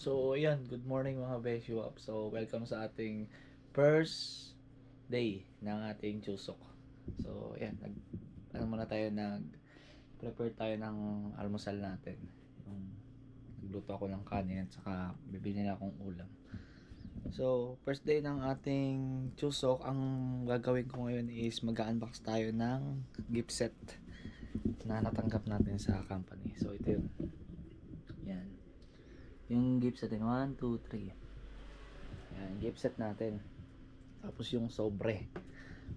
So, ayan, good morning mga Besyo Up. So, welcome sa ating first day ng ating Chusok. So, ayan, nag, ano muna tayo, nag, prepare tayo ng almusal natin. Yung, nagluto ako ng kanin at saka bibili na akong ulam. So, first day ng ating Chusok, ang gagawin ko ngayon is mag-unbox tayo ng gift set na natanggap natin sa company. So, ito yun. Yan. Yung gift set natin, 1, 2, 3. Yan, gift set natin. Tapos yung sobre.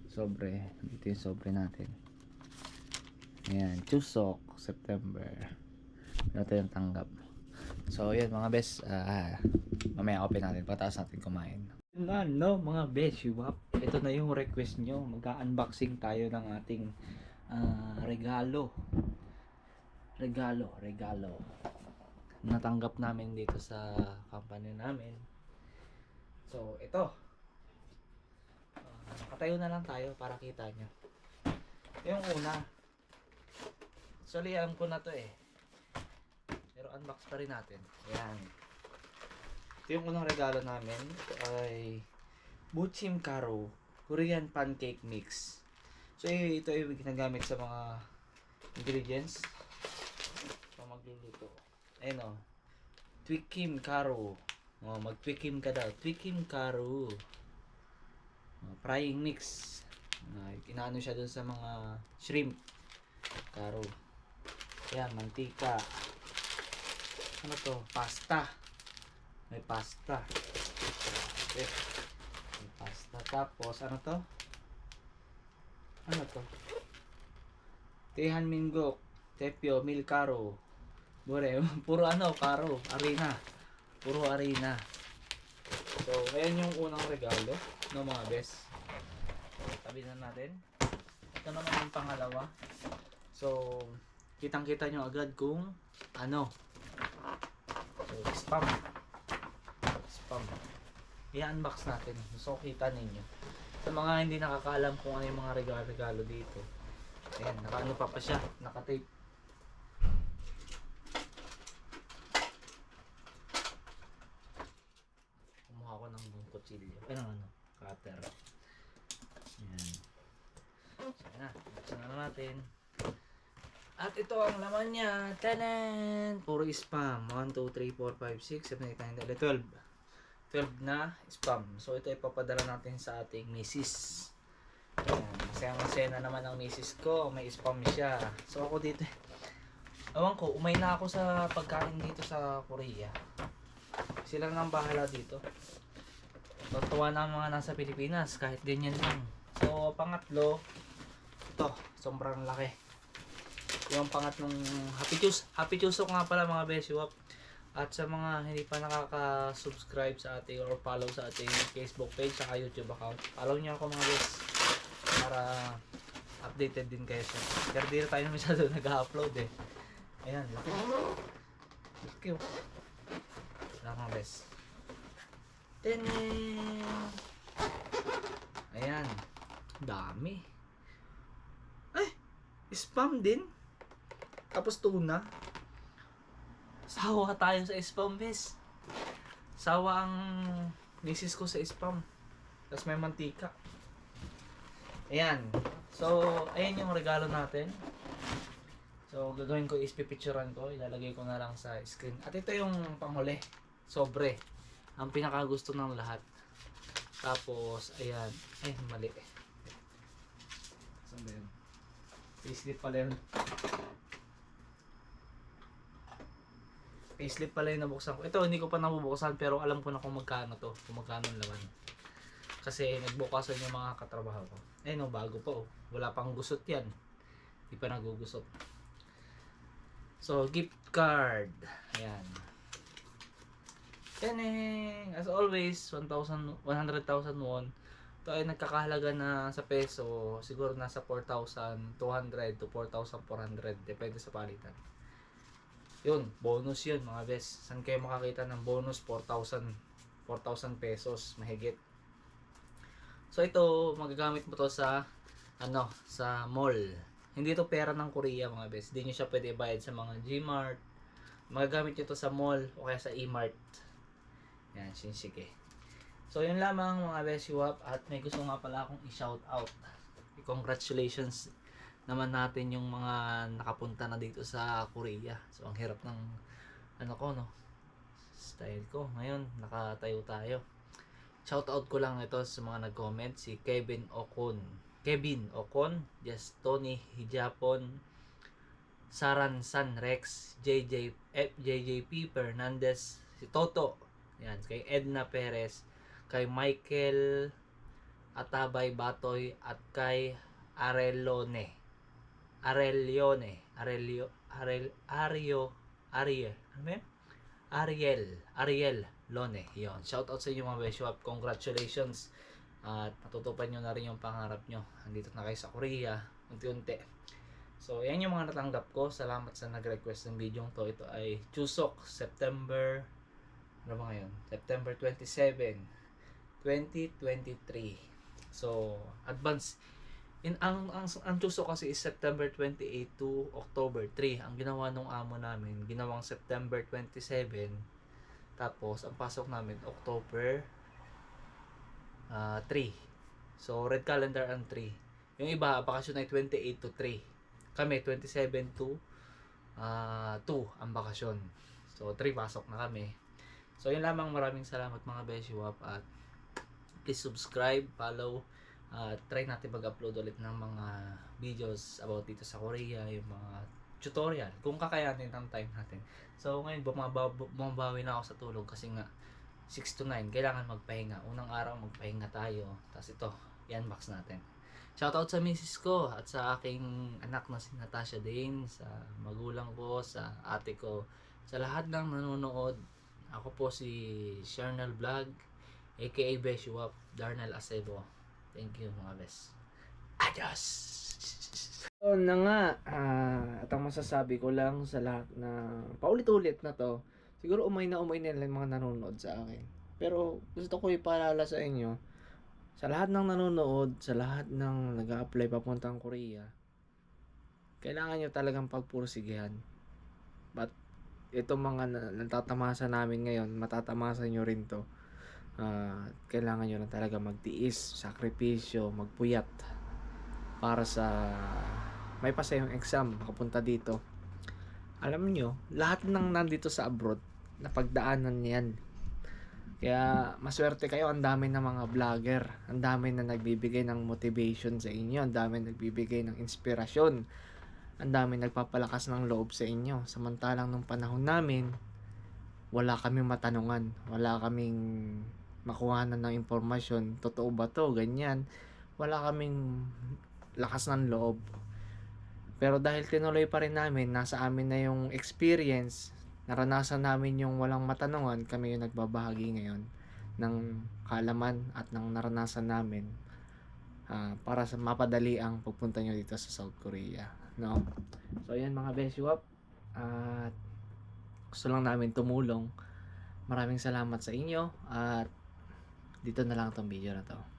Sobre. Ito yung sobre natin. Ayan, Chusok, September. Ito yung tanggap. So, yan mga best. ah mamaya open natin. Pataas natin kumain. Na, no, mga best, yuwap. Ito na yung request nyo. Mag-unboxing tayo ng ating ah, regalo. Regalo, regalo natanggap namin dito sa company namin. So, ito. Uh, nakatayo na lang tayo para kita nyo. Yung una. Actually, alam ko na to eh. Pero unbox pa rin natin. Ayan. Ito yung unang regalo namin. Ito ay Buchim Karo Korean Pancake Mix. So, eh, ito yung ginagamit sa mga ingredients. Sa magluluto. Ayun o. Twikim Karo. O, mag-twikim ka daw. Twikim Karo. O, frying mix. Uh, inaano siya dun sa mga shrimp. Karo. Yan, mantika. Ano to? Pasta. May pasta. Okay. May pasta. Tapos, ano to? Ano to? Tehan Mingok. Tepyo Milkaro. Bure, puro ano, karo, arena. Puro arena. So, ayan yung unang regalo no mga best. Tabi na natin. Ito naman yung pangalawa. So, kitang-kita nyo agad kung ano. So, spam. Spam. I-unbox natin. So, kita ninyo. Sa mga hindi nakakaalam kung ano yung mga regalo-regalo dito. Ayan, naka-ano pa pa siya. Naka-tape. kumuha ko ng kutsilyo. Ay, ng ano, cutter. Ayan. So, na. Buksan na natin. At ito ang laman niya. Tanan! Puro spam. 1, 2, 3, 4, 5, 6, 7, 8, 9, 10, 12. 12 na spam. So, ito ipapadala natin sa ating misis. Ayan. Masaya masaya na naman ang misis ko. May spam siya. So, ako dito. Ewan ko, umay na ako sa pagkain dito sa Korea. Sila nang bahala dito. Totoo na ang mga nasa Pilipinas, kahit ganyan lang. So, pangatlo, ito, sobrang laki. Yung pangatlong Happy Chews. Happy Chews nga pala mga Beshiwap. At sa mga hindi pa nakaka-subscribe sa ating or follow sa ating Facebook page at YouTube account, follow niyo ako mga bes para updated din kayo sa. Pero di na tayo masyado nag-upload eh. Ayan, laki. Laki oh. Wala mga bes. Tenen! Ayan. Dami. Ay! Spam din. Tapos tuna. Sawa tayo sa spam, bes. Sawa ang misis ko sa spam. Tapos may mantika. Ayan. So, ayan yung regalo natin. So, gagawin ko is pipicturean ko. Ilalagay ko na lang sa screen. At ito yung panghuli. Sobre. Ang pinakagusto ng lahat. Tapos, ayan. Ay, mali. Saan ba yun? Payslip pala yun. Payslip pala yung nabuksan ko. Ito, hindi ko pa nabubuksan pero alam ko na kung magkano to. Kung magkano ang laman. Kasi nagbukasan yung mga katrabaho ko. Eh no, bago pa oh. Wala pang gusot yan. Hindi pa nagugusot. So, gift card. Ayan. Teneng! As always, 1,000, 100,000 won. Ito ay nagkakahalaga na sa peso. Siguro nasa 4,200 to 4,400. Depende sa palitan. Yun, bonus yun mga best. Saan kayo makakita ng bonus? 4,000 4,000 pesos mahigit. So ito, magagamit mo to sa ano, sa mall. Hindi to pera ng Korea mga best. Hindi nyo siya pwede bayad sa mga Gmart. Magagamit nyo to sa mall o kaya sa E-Mart. Yan, Shinshike. So, yun lamang mga Beshiwap at may gusto nga pala akong i-shout out. Congratulations naman natin yung mga nakapunta na dito sa Korea. So, ang hirap ng ano ko, no? Style ko. Ngayon, nakatayo tayo. Shout out ko lang ito sa mga nag-comment. Si Kevin Ocon. Kevin Ocon. Yes, Tony Hijapon. Saran San Rex. JJ, F, JJP Fernandez. Si Toto. Yan. Kay Edna Perez. Kay Michael Atabay Batoy. At kay Arelone. Arelione. Arelio. Arel, Ario. Ariel. Ano? Ariel. Ariel Lone. Yon. Shout out sa inyo mga Beshop. Congratulations. At natutupad nyo na rin yung pangarap nyo. Andito na kayo sa Korea. Unti-unti. So, yan yung mga natanggap ko. Salamat sa nag-request ng video to. Ito ay Chusok, September, ano ba ngayon? September 27, 2023. So, advance. In, ang, ang, ang Chusok kasi is September 28 to October 3. Ang ginawa nung amo namin, ginawang September 27. Tapos, ang pasok namin, October ah 3. So, red calendar ang 3. Yung iba, bakasyon ay 28 to 3. Kami, 27 to ah 2 ang bakasyon. So, 3 pasok na kami. So, yun lamang. Maraming salamat mga Beshiwap at please subscribe, follow, at try natin mag-upload ulit ng mga videos about dito sa Korea, yung mga tutorial, kung kakayanin ng time natin. So, ngayon, bumabaw, bumabawi na ako sa tulog kasi nga, 6 to 9, kailangan magpahinga. Unang araw, magpahinga tayo. Tapos ito, yan box natin. Shoutout sa misis ko at sa aking anak na si Natasha Dane, sa magulang ko, sa ate ko, sa lahat ng nanonood. Ako po si Sharnel Vlog, aka Beshuap, Darnell Acebo. Thank you mga bes. Adios! So na nga, ah, at ang masasabi ko lang sa lahat na paulit-ulit na to, siguro umay na umay nila yung mga nanonood sa akin. Pero gusto ko ipaalala sa inyo, sa lahat ng nanonood, sa lahat ng nag apply papuntang Korea, kailangan nyo talagang pagpursigihan. But itong mga na- natatamasa namin ngayon, matatamasan nyo rin to. Ah, kailangan nyo lang talaga magtiis, sakripisyo, magpuyat para sa may pasa yung exam, makapunta dito. Alam nyo, lahat ng nandito sa abroad, napagdaanan niyan. Kaya maswerte kayo, ang dami ng mga vlogger, ang dami na nagbibigay ng motivation sa inyo, ang dami nagbibigay ng inspirasyon, ang dami nagpapalakas ng loob sa inyo. Samantalang nung panahon namin, wala kaming matanungan, wala kaming makuhanan ng impormasyon, totoo ba to, ganyan. Wala kaming lakas ng loob. Pero dahil tinuloy pa rin namin, nasa amin na yung experience, naranasan namin yung walang matanungan, kami yung nagbabahagi ngayon ng kaalaman at ng naranasan namin ah, para sa mapadali ang pagpunta nyo dito sa South Korea. No? So, ayan mga Beshuap. At gusto lang namin tumulong. Maraming salamat sa inyo at dito na lang tong video na to.